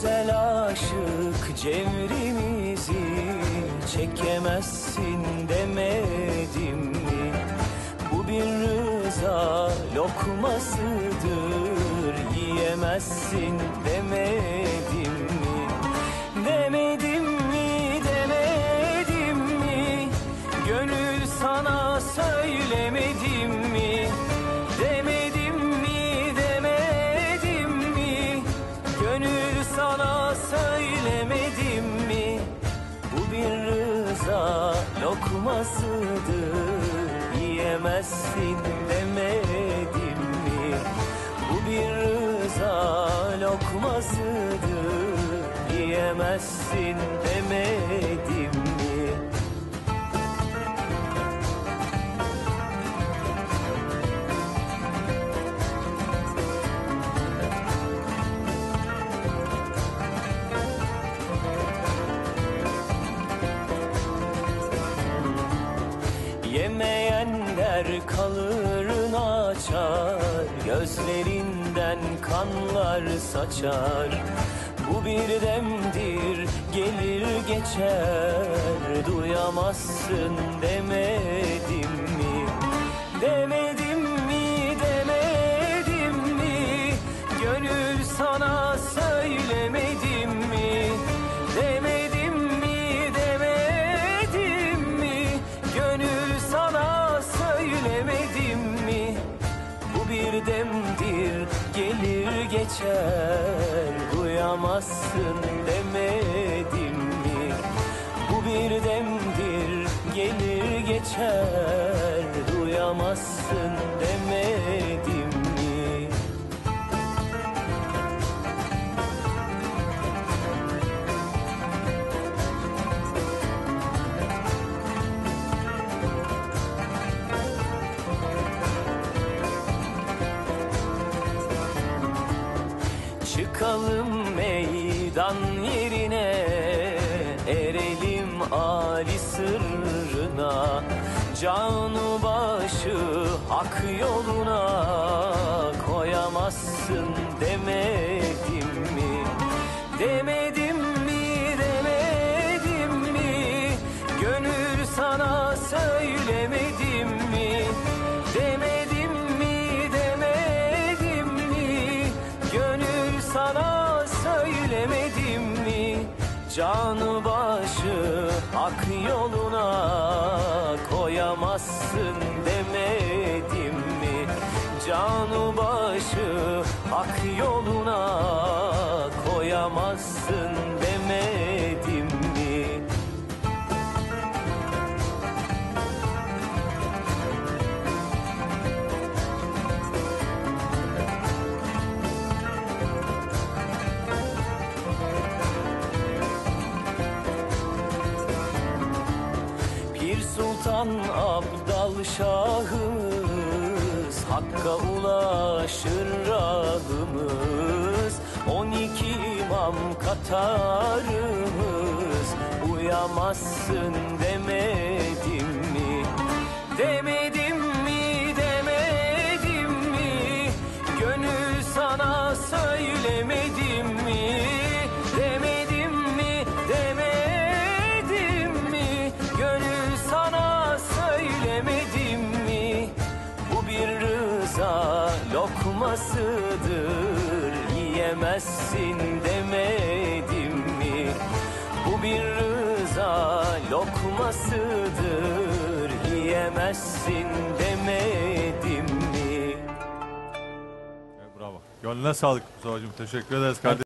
güzel aşık cevrimizi çekemezsin demedim mi? Bu bir rıza lokmasıdır yiyemezsin demedim sana söylemedim mi? Bu bir rıza lokmasıdır Yiyemezsin demedim mi? Bu bir rıza lokmasıdır Yiyemezsin demedim Yemeyenler kalırın açar Gözlerinden kanlar saçar Bu bir demdir gelir geçer Duyamazsın demedim mi? Demedim geçer Duyamazsın demedim mi? Bu bir demdir gelir geçer Duyamazsın Çıkalım meydan yerine Erelim Ali sırrına Canı başı hak yoluna Koyamazsın demedim mi? Demedim Canı başı hak yoluna koyamazsın demedim mi? Canı başı hak yoluna Sultan Abdal Şahımız Hakka ulaşır rahımız. On iki imam Katarımız Uyamazsın demedim lokmasıdır Yiyemezsin demedim mi? Bu bir rıza lokmasıdır Yiyemezsin demedim mi? Bravo. Gönlüne sağlık Mustafa'cığım. Teşekkür ederiz kardeşim.